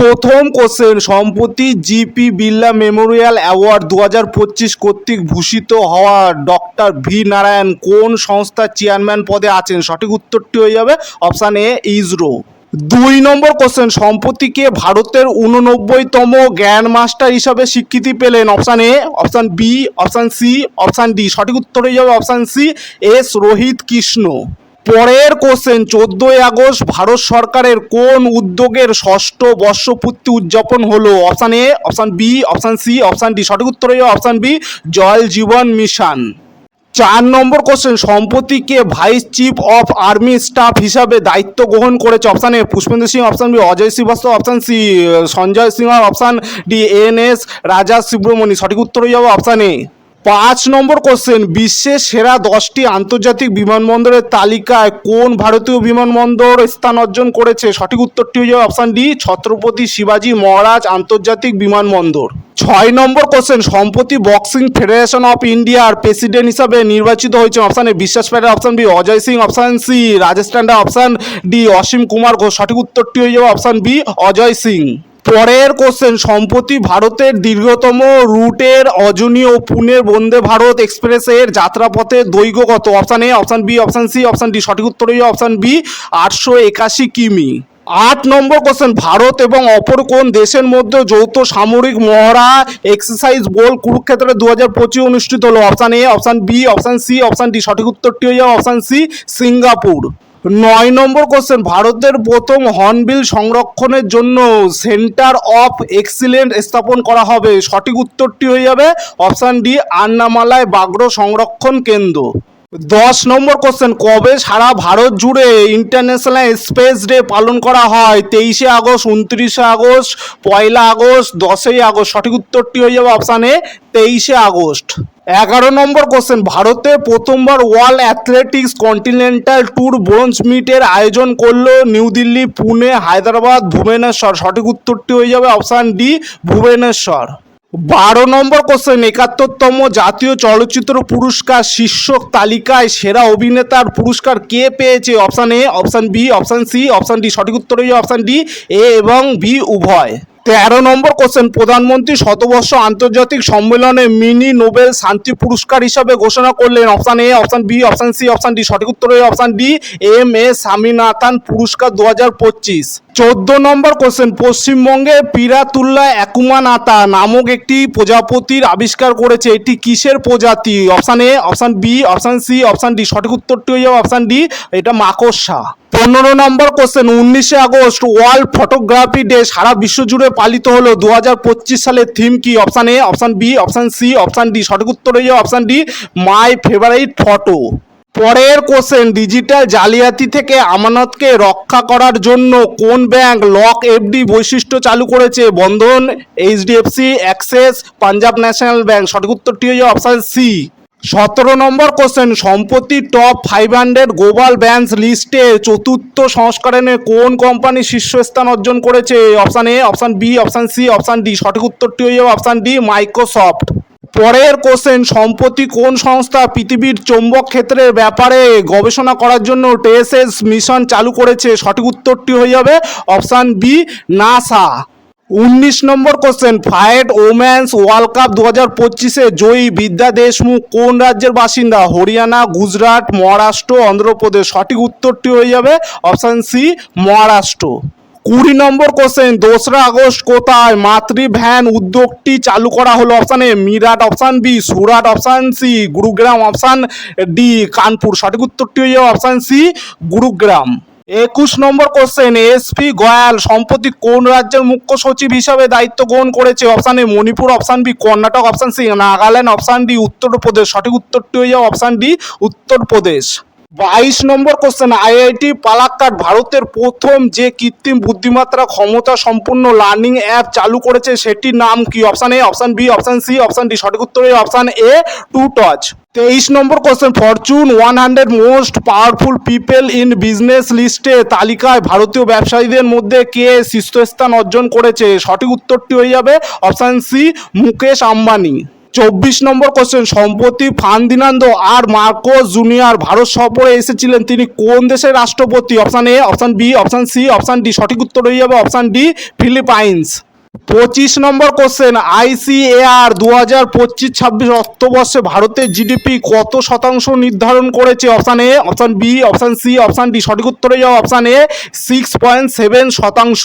প্রথম কোশ্চেন, সম্প্রতি GP Birla Memorial award দু হাজার পঁচিশ কর্তৃক ভূষিত হওয়া ডক্টর ভি নারায়ণ কোন সংস্থার চেয়ারম্যান পদে আছেন? সঠিক উত্তরটি হয়ে যাবে অপশান এ, ইসরো। দুই নম্বর কোশ্চেন সম্প্রতিকে ভারতের উননব্বইতম গ্র্যান্ড মাস্টার হিসাবে স্বীকৃতি পেলেন? Option A, option B, option C, option D. সঠিক উত্তর হয়ে যাবে option C, S, Rohit Krishna. পরের কোশ্চেন চোদ্দোই আগস্ট ভারত সরকারের কোন উদ্যোগের ষষ্ঠ বর্ষপূর্তি উদযাপন হলো? Option A option B option C option D সঠিক উত্তর যাবে option B Jal Jeevan Mission. চার নম্বর question সম্প্রতিকে vice chief of army staff হিসাবে দায়িত্ব গ্রহণ করেছে option A Pushpendra Singh option B Ajay Srivastava option C Sanjay Singh option D N S Raja Subramani. সঠিক উত্তর হয়ে যাবে অপশান এ পাঁচ নম্বর কোশ্চেন বিশ্বের সেরা দশটি আন্তর্জাতিক বিমানবন্দরের তালিকায় কোন ভারতীয় বিমানবন্দর স্থান অর্জন করেছে? সঠিক উত্তরটি যাবে অপশান ডি ছত্রপতি শিবাজী মহারাজ আন্তর্জাতিক বিমানবন্দর। ছয় নম্বর কোশ্চেন সম্প্রতি বক্সিং ফেডারেশন অফ ইন্ডিয়ার প্রেসিডেন্ট হিসাবে নির্বাচিত হয়েছে অপশান এ বিশ্বাস Patel option B Ajay Singh option C Rajesh Tanda option D Asim Kumar Ghosh. সঠিক উত্তরটি হয়ে যাবে অপশান বি অজয় সিং। পরের কোশ্চেন সম্প্রতি ভারতের দীর্ঘতম রুটের অজনী ও পুনে বন্দে ভারত এক্সপ্রেসের যাত্রাপথে দৈর্ঘ্য কত? Option A option B option C option D সঠিক উত্তর হয়ে অপশান বি আটশো একাশি কিমি। আট নম্বর কোশ্চেন ভারত এবং অপর কোন দেশের মধ্যে যৌথ সামরিক মহড়া এক্সারসাইজ গোল কুরুক্ষেত্রে দু হাজার পঁচিশ অনুষ্ঠিত হলো? Option A option B option C option D সঠিক উত্তরটি হয়ে অপশান সি সিঙ্গাপুর। নয় নম্বর কোশ্চেন ভারতের প্রথম হর্নবিল সংরক্ষণের জন্য সেন্টার অফ এক্সিলেন্ট স্থাপন করা হবে। সঠিক উত্তরটি হয়ে যাবে অপশান ডি আন্নামালায় বাগ্র সংরক্ষণ কেন্দ্র। দশ নম্বর কোশ্চেন কবে সারা ভারত জুড়ে ইন্টারন্যাশনাল স্পেস ডে পালন করা হয়? তেইশে আগস্ট, উনত্রিশে আগস্ট, পয়লা আগস্ট, দশই আগস্ট। সঠিক উত্তরটি হয়ে যাবে অপশান তেইশে আগস্ট। এগারো নম্বর কোশ্চেন ভারতে প্রথমবার world athletics continental tour bronze মিটের আয়োজন করল নিউ দিল্লি, পুনে, হায়দ্রাবাদ, ভুবনেশ্বর। সঠিক উত্তরটি হয়ে যাবে অপশান ডি ভুবনেশ্বর। বারো নম্বর কোশ্চেন একাত্তরতম জাতীয় চলচ্চিত্র পুরস্কার শীর্ষক তালিকায় সেরা অভিনেতার পুরস্কার কে পেয়েছে? Option A option B option C option D সঠিক উত্তর হয়ে অপশান ডি এ এবং বি উভয়। তেরো নম্বর কোশ্চেন প্রধানমন্ত্রী শতবর্ষ আন্তর্জাতিক সম্মেলনে মিনি নোবেল শান্তি পুরস্কার হিসাবে ঘোষণা করলেন। Option A option B option C option D সঠিক উত্তর হয়ে option D M A Swaminathan পুরস্কার দু হাজার পঁচিশ। চোদ্দ নম্বর কোশ্চেন পশ্চিমবঙ্গে পিরাতুল্লাহ একুমানাতা নামক একটি প্রজাপতির আবিষ্কার করেছে। এটি কিসের প্রজাতি? Option A option B option C option D সঠিক উত্তরটি হয়ে যাবে অপশান ডি এটা মাকড়সা। পনেরো নম্বর কোশ্চেন উনিশে আগস্ট ওয়ার্ল্ড ফটোগ্রাফি ডে সারা বিশ্ব জুড়ে পালিত হলো। দু হাজার পঁচিশ সালের থিম কি? Option A option B option C option D সঠিক উত্তর হয়ে option D my favourite photo পরের কোশ্চেন ডিজিটাল জালিয়াতি থেকে আমানতকে রক্ষা করার জন্য কোন ব্যাংক লক এফডি বৈশিষ্ট্য চালু করেছে? Bandhan HDFC Axis Punjab National Bank সঠিক উত্তরটি হয়ে অপশান সি সতেরো নম্বর কোশ্চেন সম্প্রতি top five hundred global brands লিস্টে চতুর্থ সংস্করণে কোন কোম্পানি শীর্ষস্থান অর্জন করেছে? Option A option B option C option D সঠিক উত্তরটি হয়ে যাবে অপশান ডি মাইক্রোসফট পরের কোশ্চেন সম্প্রতি কোন সংস্থা পৃথিবীর চৌম্বক ক্ষেত্রের ব্যাপারে গবেষণা করার জন্য টেএসএস মিশন চালু করেছে? সঠিক উত্তরটি হয়ে যাবে অপশান বি নাসা উনিশ নম্বর question FIDE women's world cup দু হাজার পঁচিশে জয়ী বিদ্যা দেশমুখ কোন রাজ্যের বাসিন্দা? হরিয়ানা, গুজরাট, মহারাষ্ট্র, অন্ধ্রপ্রদেশ। সঠিক উত্তরটি হয়ে যাবে অপশান সি মহারাষ্ট্র। কুড়ি নম্বর কোশ্চেন দোসরা আগস্ট কোথায়? মাতৃ ভ্যান উদ্যোগটি চালু করা হলো option A Meerut option B Surat option C Gurugram option D Kanpur. সঠিক উত্তরটি হয়ে যাবে অপশান সি গুরুগ্রাম। একুশ নম্বর কোশ্চেন এসপি গয়াল, সম্প্রতি কোন রাজ্যের মুখ্য সচিব হিসাবে দায়িত্ব গ্রহণ করেছে? Option A Manipur option B Karnataka option C Nagaland option D Uttar Pradesh. সঠিক উত্তরটি হয়ে যাবে অপশান ডি উত্তরপ্রদেশ। বাইশ নম্বর কোশ্চেন আইআইটি পালাক্কাট ভারতের প্রথম যে কৃত্রিম বুদ্ধিমাত্রা ক্ষমতা সম্পূর্ণ লার্নিং অ্যাপ চালু করেছে, সেটির নাম কি? Option A option B option C option D সঠিক উত্তর অপশান এ টু টচ তেইশ নম্বর question Fortune one hundred most powerful people in business লিস্টে তালিকায় ভারতীয় ব্যবসায়ীদের মধ্যে কে শীর্ষস্থান অর্জন করেছে? সঠিক উত্তরটি হয়ে যাবে অপশান সি মুকেশ আম্বানি। চব্বিশ নম্বর কোশ্চেন সম্প্রতি Ferdinand R Marcos junior Bharat সফরে এসেছিলেন। তিনি কোন দেশের রাষ্ট্রপতি? Option A option B option C option D সঠিক উত্তর হয়ে যাবে অপশান ডি ফিলিপাইন্স। পঁচিশ নম্বর কোশ্চেন আইসিএআর দু হাজার পঁচিশ ছাব্বিশ অর্থবর্ষে ভারতের জিডিপি কত শতাংশ নির্ধারণ করেছে? Option A option B option C option D সঠিক উত্তরে যাও। Option A six point seven শতাংশ।